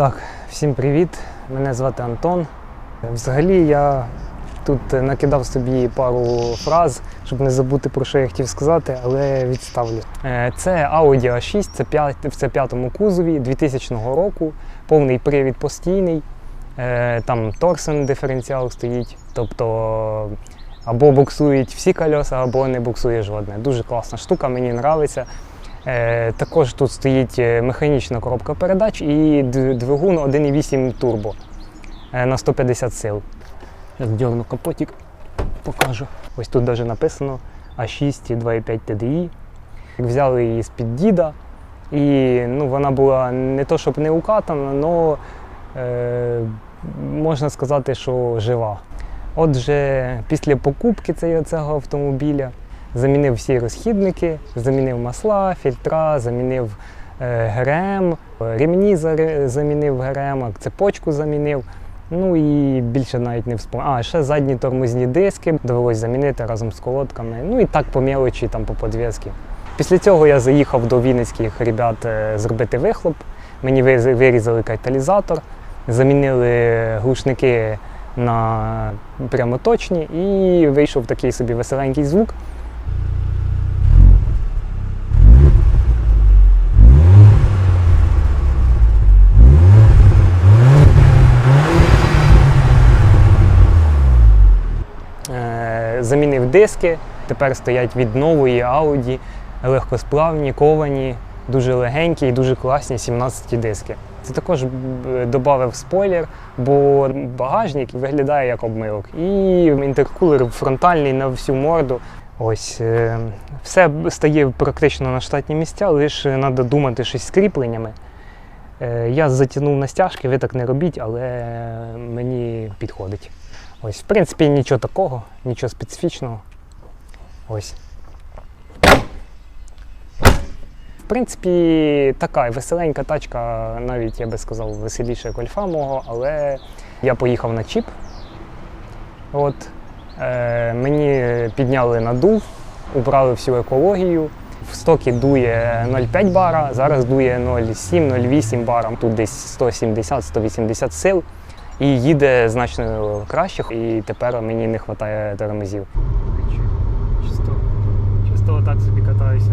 Так, всім привіт. Мене звати Антон. Взагалі я тут накидав собі пару фраз, щоб не забути про що я хотів сказати, але відставлю. Е, Це Audi A6, це п'ят- в це п'ятому кузові 2000 року, повний привід постійний. Е, Там торсен диференціал стоїть, тобто або буксують всі кольоса, або не буксує жодне. Дуже класна штука, мені подобається. Е, також тут стоїть е, механічна коробка передач і двигун 1,8 турбо е, на 150 сил. Зараз дьорну капотик, покажу. Ось тут навіть написано А6 2,5 TDI. Взяли її з-під діда, і ну, вона була не то, щоб не укатана, але е, можна сказати, що жива. Отже, після покупки цього автомобіля замінив всі розхідники, замінив масла, фільтра, замінив е, ГРМ, заре- замінив ГРМ, цепочку замінив. Ну і більше навіть не вспомнив. А, ще задні тормозні диски довелось замінити разом з колодками. Ну і так по мелочі, там по подвіски. Після цього я заїхав до вінницьких ребят е, зробити вихлоп. Мені вирізали каталізатор, замінили глушники на прямоточні і вийшов такий собі веселенький звук. Е, замінив диски, тепер стоять від нової Audi, легкосплавні, ковані, дуже легенькі і дуже класні 17 диски. Це також додав спойлер, бо багажник виглядає як обмилок. І інтеркулер фронтальний на всю морду. Ось е, все стає практично на штатні місця, лише треба думати щось з кріпленнями. Е, Я затягнув на стяжки, ви так не робіть, але мені підходить. Ось, в принципі, нічого такого, нічого специфічного. Ось. В принципі, така веселенька тачка, навіть я би сказав, веселіше як альфа мого, але я поїхав на чіп. От. Е, мені підняли надув, убрали всю екологію. В стокі дує 0,5 бара, зараз дує 0,7-0,8 бара. Тут десь 170-180 сил. І їде значно краще, і тепер мені не вистачає тормозів. Чисто, чисто так собі катаюся.